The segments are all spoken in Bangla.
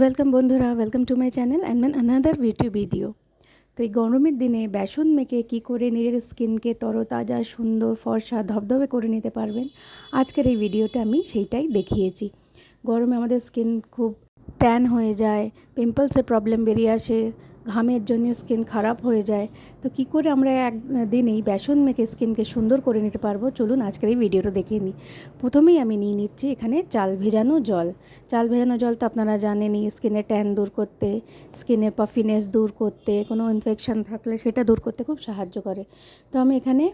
ওয়েলকাম বন্ধুরা welcome to my channel and man another YouTube video তো এই গরমের দিনে বেসন মেখে কী করে নিজের স্কিনকে তরতাজা, সুন্দর, ফর্সা, ধবধবে করে নিতে পারবেন, আজকের এই ভিডিওতে আমি সেইটাই দেখিয়েছি। গরমে আমাদের স্কিন খুব ট্যান হয়ে যায় পিম্পলসের প্রবলেম বেরিয়ে আসে ঘামের জন্য স্কিন খারাপ হয়ে যায়, তো কি করে আমরা এক দিনেই বেসন মেখে স্কিনকে সুন্দর করে নিতে পারব? চলুন আজকের এই ভিডিওটা দেখে নিই প্রথমেই আমি নিয়ে নিচ্ছি এখানে চাল ভেজানো জল। চাল ভেজানো জল তো আপনারা জানেনই, স্কিনের ট্যান দূর করতে, স্কিনের পাফিনেস দূর করতে, কোনো ইনফেকশান থাকলে সেটা দূর করতে খুব সাহায্য করে। তো আমি এখানে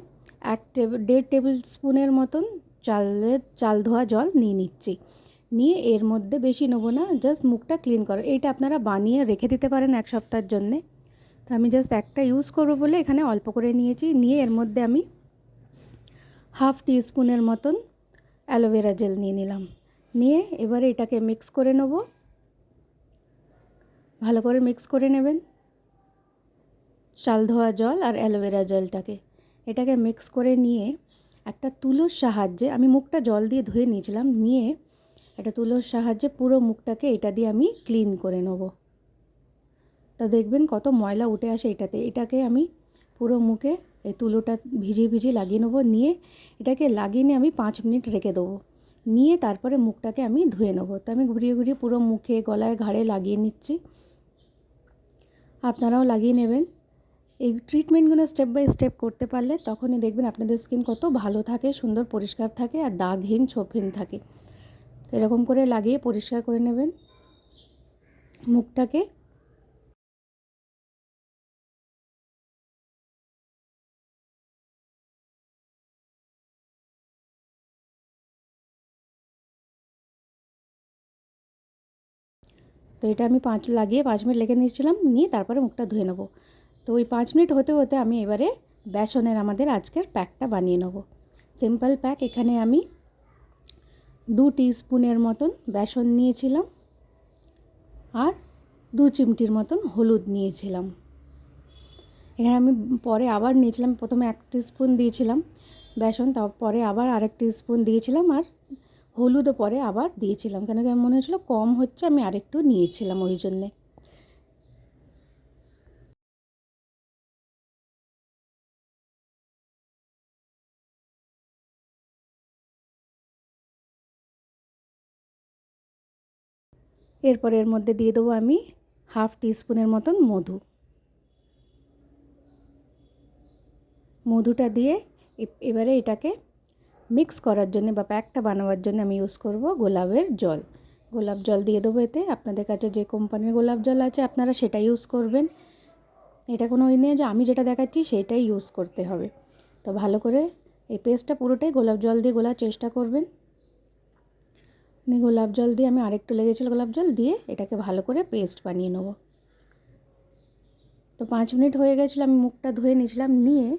এক টেবিল দেড় টেবিল স্পুনের মতন চালের, চাল ধোয়া জল নিয়ে নিচ্ছি। নিয়ে এর মধ্যে বেশি নেব না জাস্ট মুখটা ক্লিন করো। এইটা আপনারা বানিয়ে রেখে দিতে পারেন এক সপ্তাহের জন্যে। তো আমি জাস্ট একটা ইউজ করব বলে এখানে অল্প করে নিয়েছি। নিয়ে এর মধ্যে আমি হাফ টি স্পুনের মতন অ্যালোভেরা জেল নিয়ে নিলাম। নিয়ে এবারে এটাকে মিক্স করে নেব। ভালো করে মিক্স করে নেবেন। চাল ধোয়া জল আর অ্যালোভেরা জেলটাকে এটাকে মিক্স করে নিয়ে একটা তুলোর সাহায্যে আমি মুখটা জল দিয়ে ধুয়ে নিয়েছিলাম। নিয়ে একটা তুলোর সাহায্যে পুরো মুখটাকে এটা দিয়ে আমি ক্লিন করে নেব। তো দেখবেন কত ময়লা উঠে আসে এটাতে। এটাকে আমি পুরো মুখে এই তুলোটা ভিজিয়ে ভিজিয়ে লাগিয়ে নেব। নিয়ে এটাকে লাগিয়ে নিয়ে আমি পাঁচ মিনিট রেখে দেবো। নিয়ে তারপরে মুখটাকে আমি ধুয়ে নেব। তো আমি ঘুরিয়ে ঘুরিয়ে পুরো মুখে, গলায়, ঘাড়ে লাগিয়ে নিচ্ছি। আপনারাও লাগিয়ে নেবেন। এই ট্রিটমেন্টগুলো স্টেপ বাই স্টেপ করতে পারলে তখনই দেখবেন আপনাদের স্কিন কত ভালো থাকে, সুন্দর, পরিষ্কার থাকে আর দাগহীন, ছোপহীন থাকে। এরকম করে লাগিয়ে পরিষ্কার করে নেবেন মুখটাকে। তো এটা আমি পাঁচ লাগিয়ে পাঁচ মিনিট লেগে নিয়েছিলাম, নিয়ে তারপরে মুখটা ধুয়ে নেব। তো ওই পাঁচ মিনিট হতে হতে আমি এবারে বেসনের আমাদের আজকের প্যাকটা বানিয়ে নেব। সিম্পল প্যাক, এখানে আমি দু স্পুনের মতন বেসন নিয়েছিলাম আর দু চিমটির মতন হলুদ নিয়েছিলাম। এখানে আমি পরে আবার নিয়েছিলাম, প্রথমে এক স্পুন দিয়েছিলাম বেসন, তারপরে আবার আরেক স্পুন দিয়েছিলাম আর হলুদও পরে আবার দিয়েছিলাম। কেন কি মনে হয়েছিলো কম হচ্ছে, আমি আরেকটু নিয়েছিলাম ওই জন্যে। এরপর এর মধ্যে দিয়ে দেবো আমি হাফ টিস্পুনের মতন মধু। মধুটা দিয়ে এবারে এটাকে মিক্স করার জন্য বা প্যাকটা বানাবার জন্য আমি ইউজ করব গোলাপের জল। গোলাপ জল দিয়ে দেবো এতে। আপনাদের কাছে যে কোম্পানির গোলাপ জল আছে আপনারা সেটা ইউজ করবেন। এটা কোনো ওই নেই যে আমি যেটা দেখাচ্ছি সেটাই ইউজ করতে হবে। তো ভালো করে এই পেস্টটা পুরোটাই গোলাপ জল দিয়ে গোলার চেষ্টা করবেন। গোলাপ জল দিয়ে আমি আরেকটু লেগেছিলো গোলাপ জল দিয়ে এটাকে ভালো করে পেস্ট বানিয়ে নেব। তো পাঁচ মিনিট হয়ে গেছিল, আমি মুখটা ধুয়ে নিয়েছিলাম, নিয়ে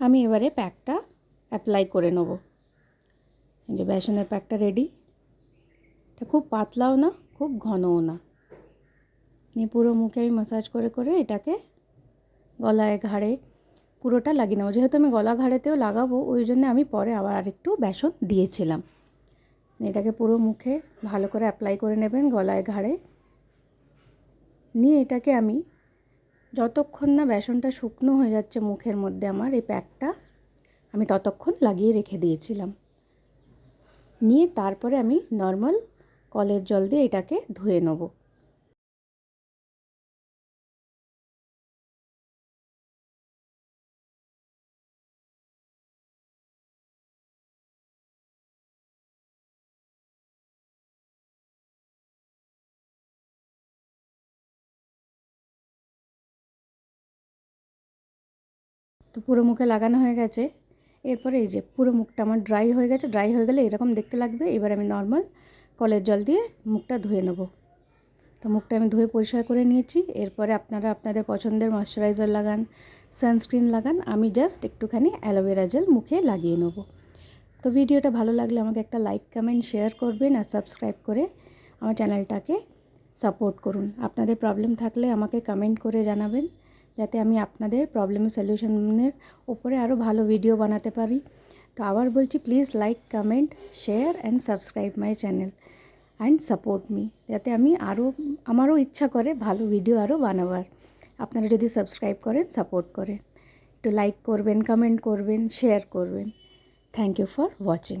আমি এবারে প্যাকটা অ্যাপ্লাই করে নেব। যে বেসনের প্যাকটা রেডি। এটা খুব পাতলাও না, খুব ঘনও না। নিয়ে পুরো মুখে আমি মাসাজ করে করে এটাকে গলায় ঘাড়ে পুরোটা লাগিয়ে নেব। যেহেতু আমি গলা ঘাড়েতেও লাগাবো, ওই জন্য আমি পরে আবার আরেকটু বেসন দিয়েছিলাম। এটাকে পুরো মুখে ভালো করে অ্যাপ্লাই করে নেবেন গলায় ঘাড়ে। নিয়ে এটাকে আমি যতক্ষণ না বেসনটা শুকনো হয়ে যাচ্ছে মুখের মধ্যে আমার, এই প্যাকটা আমি ততক্ষণ লাগিয়ে রেখে দিয়েছিলাম। নিয়ে তারপরে আমি নর্মাল কলের জল দিয়ে এটাকে ধুয়ে নেব। তো পুরো মুখে লাগানো হয়ে গেছে। এরপরে এই যে পুরো মুখটা আমার ড্রাই হয়ে গেছে ড্রাই হয়ে গেলে এরকম দেখতে লাগবে। এবার আমি নর্মাল কলের জল দিয়ে মুখটা ধুয়ে নেব। তো মুখটা আমি ধুয়ে পরিষ্কার করে নিয়েছি। এরপরে আপনারা আপনাদের পছন্দের ময়শ্চারাইজার লাগান সানস্ক্রিন লাগান। আমি জাস্ট একটুখানি অ্যালোভেরা জেল মুখে লাগিয়ে নেব। তো ভিডিওটা ভালো লাগলে আমাকে একটা লাইক কমেন্ট শেয়ার করবেন আর সাবস্ক্রাইব করে আমার চ্যানেলটাকে সাপোর্ট করুন। আপনাদের প্রবলেম থাকলে আমাকে কমেন্ট করে জানাবেন। যাতে আমি আপনাদের প্রবলেম সলিউশনের উপরে আরও ভালো ভিডিও বানাতে পারি। তো আবার বলছি please like comment share and subscribe my channel and support me যাতে আমি আরও আমারও ইচ্ছা করে ভালো ভিডিও আরও বানাবার। আপনারা যদি সাবস্ক্রাইব করেন সাপোর্ট করেন। একটু লাইক করবেন কমেন্ট করবেন শেয়ার করবেন। Thank you for watching